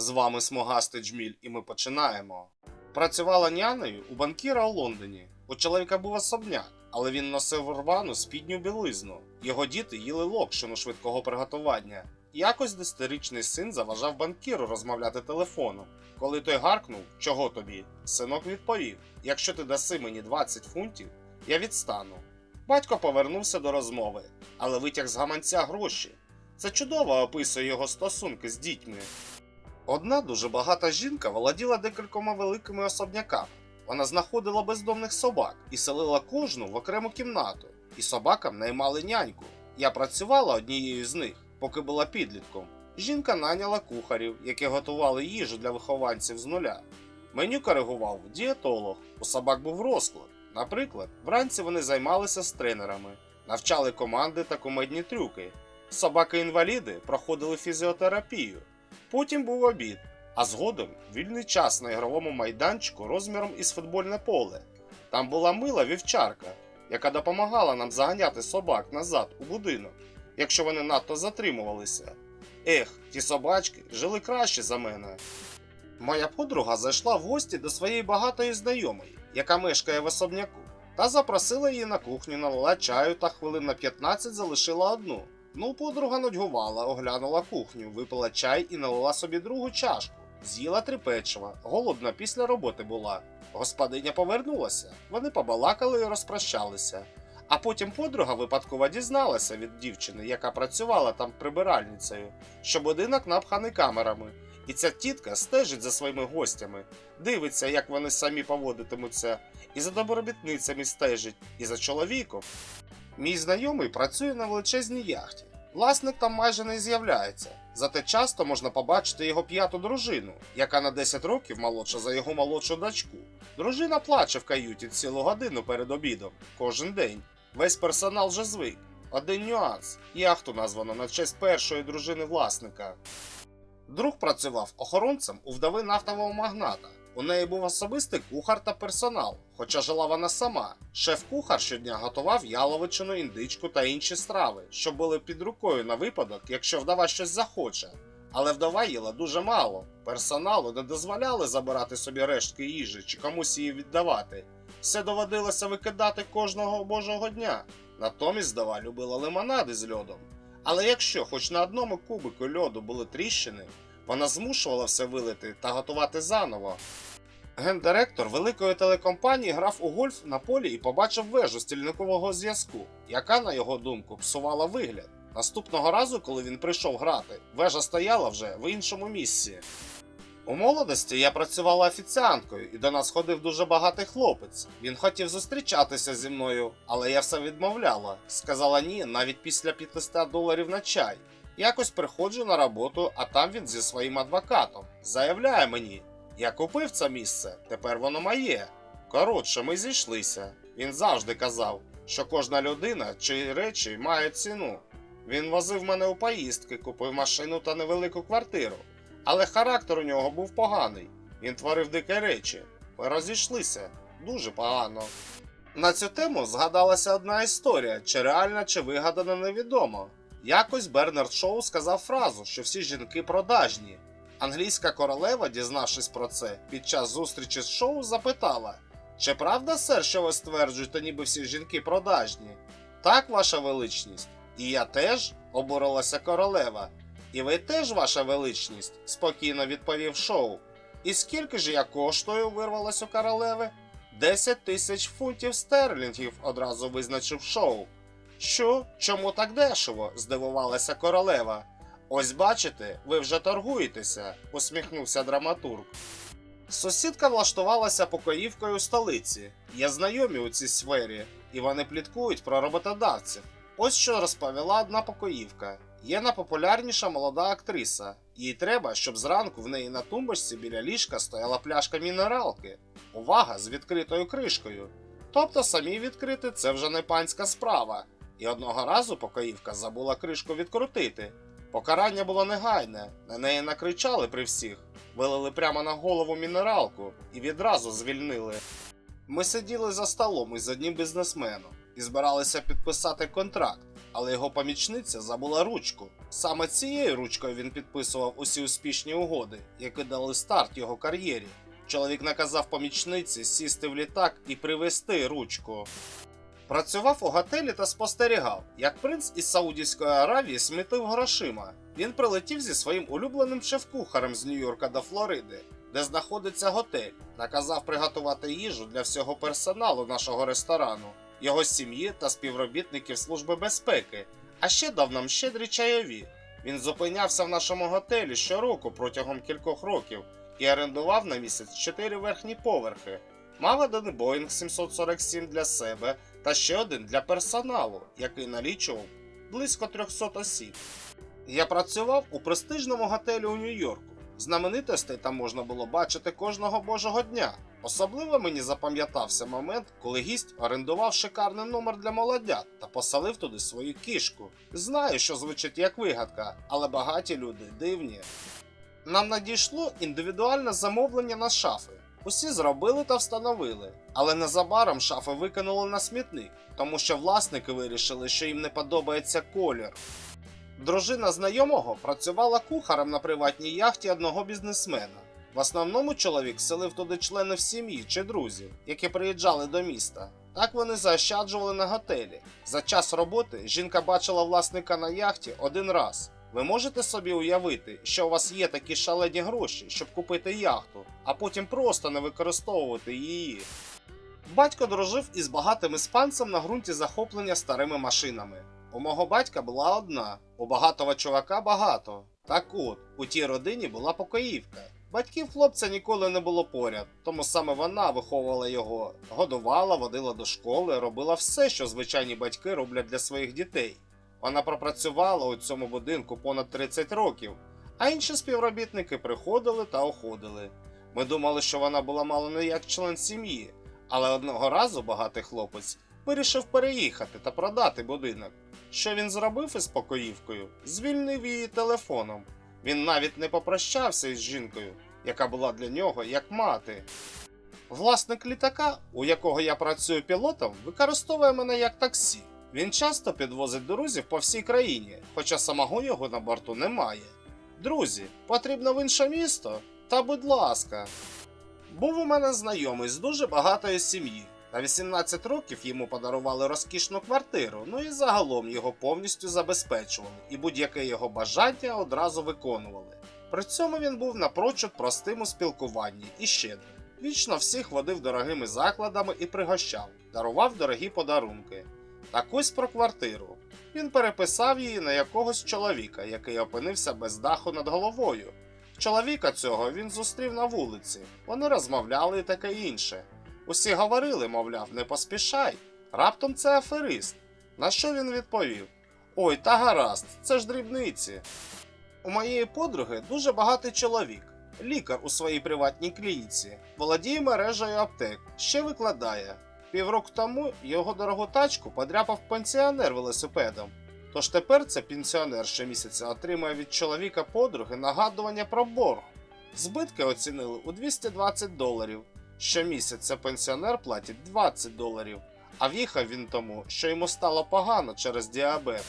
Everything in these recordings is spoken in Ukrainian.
З вами смугастий джміль, і ми починаємо. Працювала нянею у банкіра у Лондоні. У чоловіка був особняк, але він носив рвану спідню білизну. Його діти їли локшину швидкого приготування. Якось десятирічний син заважав банкіру розмовляти телефоном. Коли той гаркнув, чого тобі, синок відповів: якщо ти даси мені 20 фунтів, я відстану. Батько повернувся до розмови, але витяг з гаманця гроші. Це чудово описує його стосунки з дітьми. Одна дуже багата жінка володіла декількома великими особняками. Вона знаходила бездомних собак і селила кожну в окрему кімнату, і собакам наймали няньку. Я працювала однією з них, поки була підлітком. Жінка наняла кухарів, які готували їжу для вихованців з нуля. Меню коригував дієтолог, у собак був розклад. Наприклад, вранці вони займалися з тренерами, навчали команди та кумедні трюки. Собаки-інваліди проходили фізіотерапію. Потім був обід, а згодом вільний час на ігровому майданчику розміром із футбольне поле. Там була мила вівчарка, яка допомагала нам заганяти собак назад у будинок, якщо вони надто затримувалися. Ех, ті собачки жили краще за мене. Моя подруга зайшла в гості до своєї багатої знайомої, яка мешкає в особняку, та запросила її на кухню, налила чаю та хвилин на 15 залишила одну. Ну, подруга нудьгувала, оглянула кухню, випила чай і налила собі другу чашку. З'їла три печива, голодна після роботи була. Господиня повернулася, вони побалакали і розпрощалися. А потім подруга випадково дізналася від дівчини, яка працювала там прибиральницею, що будинок напханий камерами, і ця тітка стежить за своїми гостями, дивиться, як вони самі поводитимуться, і за добробітницями стежить, і за чоловіком. Мій знайомий працює на величезній яхті. Власник там майже не з'являється, зате часто можна побачити його п'яту дружину, яка на 10 років молодша за його молодшу дочку. Дружина плаче в каюті цілу годину перед обідом, кожен день. Весь персонал вже звик. Один нюанс: яхту названо на честь першої дружини власника. Друг працював охоронцем у вдови нафтового магната. У неї був особистий кухар та персонал, хоча жила вона сама. Шеф-кухар щодня готував яловичину, індичку та інші страви, що були під рукою на випадок, якщо вдова щось захоче. Але вдова їла дуже мало. Персоналу не дозволяли забирати собі рештки їжі чи комусь її віддавати. Все доводилося викидати кожного божого дня. Натомість вдова любила лимонади з льодом. Але якщо хоч на одному кубику льоду були тріщини, вона змушувала все вилити та готувати заново. Гендиректор великої телекомпанії грав у гольф на полі і побачив вежу стільникового зв'язку, яка, на його думку, псувала вигляд. Наступного разу, коли він прийшов грати, вежа стояла вже в іншому місці. У молодості я працювала офіціанткою, і до нас ходив дуже багатий хлопець. Він хотів зустрічатися зі мною, але я все відмовляла. Сказала ні, навіть після 500 доларів на чай. Якось приходжу на роботу, а там він зі своїм адвокатом. Заявляє мені: я купив це місце, тепер воно моє. Коротше, ми зійшлися. Він завжди казав, що кожна людина чи речі має ціну. Він возив мене у поїздки, купив машину та невелику квартиру. Але характер у нього був поганий. Він творив дикі речі. Ми розійшлися дуже погано. На цю тему згадалася одна історія, чи реальна, чи вигадана, невідомо. Якось Бернард Шоу сказав фразу, що всі жінки продажні. Англійська королева, дізнавшись про це, під час зустрічі з шоу запитала: Чи правда, сер, що ви стверджуєте, ніби всі жінки продажні? Так, ваша величність. І я теж, обурилася королева. І ви теж, ваша величність, спокійно відповів шоу. І скільки ж я коштую, вирвалось у королеви? Десять тисяч фунтів стерлінгів, одразу визначив шоу. Що? Чому так дешево? здивувалася королева. Ось бачите, ви вже торгуєтеся, усміхнувся драматург. Сусідка влаштувалася покоївкою у столиці. Є знайомі у цій сфері, і вони пліткують про роботодавців. Ось що розповіла одна покоївка. Є найпопулярніша молода актриса. Їй треба, щоб зранку в неї на тумбочці біля ліжка стояла пляшка мінералки. Увага з відкритою кришкою. Тобто самі відкрити це вже не панська справа. І одного разу покоївка забула кришку відкрутити. Покарання було негайне, на неї накричали при всіх, вилили прямо на голову мінералку і відразу звільнили. Ми сиділи за столом із одним бізнесменом і збиралися підписати контракт. але його помічниця забула ручку. Саме цією ручкою він підписував усі успішні угоди, які дали старт його кар'єрі. Чоловік наказав помічниці сісти в літак і привезти ручку. Працював у готелі та спостерігав, як принц із Саудівської Аравії смітив грошима. Він прилетів зі своїм улюбленим шеф-кухарем з Нью-Йорка до Флориди, де знаходиться готель. Наказав приготувати їжу для всього персоналу нашого ресторану, його сім'ї та співробітників Служби безпеки, а ще дав нам щедрі чайові. Він зупинявся в нашому готелі щороку протягом кількох років і орендував на місяць чотири верхні поверхи. Мав один Боїнг 747 для себе та ще один для персоналу, який налічував близько 300 осіб. Я працював у престижному готелі у Нью-Йорку. Знаменитостей там можна було бачити кожного божого дня. Особливо мені запам'ятався момент, коли гість орендував шикарний номер для молодят та поселив туди свою кішку. Знаю, що звучить як вигадка, але багаті люди дивні. Нам надійшло індивідуальне замовлення на шафи. Усі зробили та встановили, але незабаром шафи викинули на смітник, тому що власники вирішили, що їм не подобається колір. Дружина знайомого працювала кухарем на приватній яхті одного бізнесмена. В основному чоловік селив туди членів сім'ї чи друзів, які приїжджали до міста. Так вони заощаджували на готелі. За час роботи жінка бачила власника на яхті один раз. Ви можете собі уявити, що у вас є такі шалені гроші, щоб купити яхту, а потім просто не використовувати її. Батько дружив із багатим іспанцем на ґрунті захоплення старими машинами. У мого батька була одна, у багатого чувака багато. Так от, у тій родині була покоївка. Батьків хлопця ніколи не було поряд, тому саме вона виховувала його, годувала, водила до школи, робила все, що звичайні батьки роблять для своїх дітей. Вона пропрацювала у цьому будинку понад 30 років, а інші співробітники приходили та уходили. Ми думали, що вона була мало не як член сім'ї, але одного разу багатий хлопець вирішив переїхати та продати будинок. Що він зробив із покоївкою? Звільнив її телефоном. Він навіть не попрощався із жінкою, яка була для нього як мати. Власник літака, у якого я працюю пілотом, використовує мене як таксі. Він часто підвозить друзів по всій країні, хоча самого його на борту немає. Друзі, потрібно в інше місто? Та будь ласка. Був у мене знайомий з дуже багатої сім'ї. На 18 років йому подарували розкішну квартиру, ну і загалом його повністю забезпечували, і будь-яке його бажання одразу виконували. При цьому він був напрочуд простим у спілкуванні і щедрим. Вічно всіх водив дорогими закладами і пригощав, дарував дорогі подарунки. Так ось про квартиру. Він переписав її на якогось чоловіка, який опинився без даху над головою. Чоловіка цього він зустрів на вулиці. Вони розмовляли і таке інше. Усі говорили, мовляв, не поспішай. Раптом це аферист. На що він відповів? Ой, та гаразд, це ж дрібниці. У моєї подруги дуже багатий чоловік, лікар у своїй приватній клініці, володіє мережею аптек, ще викладає. Півроку тому його дорогу тачку подряпав пенсіонер велосипедом. Тож тепер це пенсіонер щомісяця отримує від чоловіка подруги нагадування про борг. Збитки оцінили у 220 доларів. Щомісяця пенсіонер платить 20 доларів, а в'їхав він тому, що йому стало погано через діабет.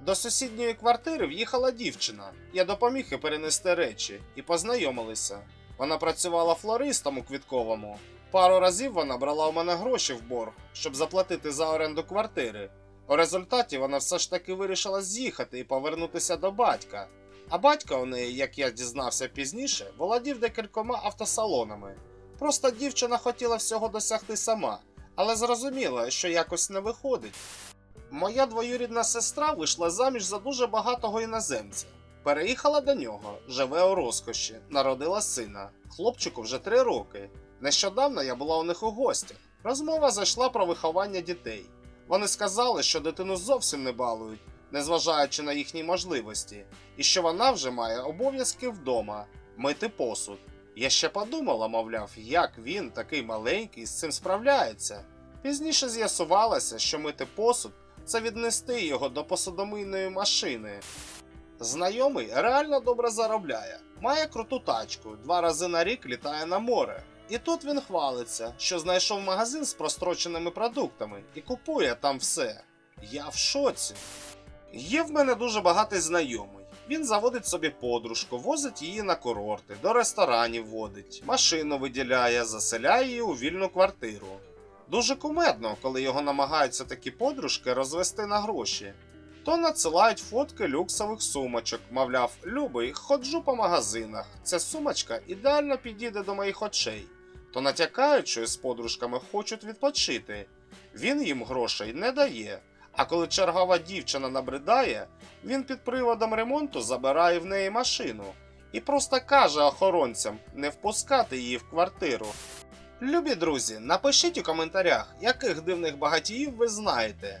До сусідньої квартири в'їхала дівчина. Я допоміг їй перенести речі і познайомилися. Вона працювала флористом у квітковому. Пару разів вона брала у мене гроші в борг, щоб заплатити за оренду квартири. У результаті вона все ж таки вирішила з'їхати і повернутися до батька. А батько у неї, як я дізнався пізніше, володів декількома автосалонами. Просто дівчина хотіла всього досягти сама, але зрозуміла, що якось не виходить. Моя двоюрідна сестра вийшла заміж за дуже багатого іноземця. Переїхала до нього, живе у розкоші, народила сина. Хлопчику вже три роки. Нещодавно я була у них у гостях. Розмова зайшла про виховання дітей. Вони сказали, що дитину зовсім не балують, незважаючи на їхні можливості, і що вона вже має обов'язки вдома мити посуд. Я ще подумала, мовляв, як він, такий маленький, з цим справляється. Пізніше з'ясувалося, що мити посуд це віднести його до посудомийної машини. Знайомий реально добре заробляє, має круту тачку, два рази на рік літає на море. І тут він хвалиться, що знайшов магазин з простроченими продуктами і купує там все. Я в шоці. Є в мене дуже багатий знайомий. Він заводить собі подружку, возить її на курорти, до ресторанів водить, машину виділяє, заселяє її у вільну квартиру. Дуже кумедно, коли його намагаються такі подружки розвести на гроші. То надсилають фотки люксових сумочок, мовляв, любий, ходжу по магазинах. Ця сумочка ідеально підійде до моїх очей. То натякають, що з подружками хочуть відпочити. Він їм грошей не дає. А коли чергова дівчина набридає, він під приводом ремонту забирає в неї машину і просто каже охоронцям не впускати її в квартиру. Любі друзі, напишіть у коментарях, яких дивних багатіїв ви знаєте.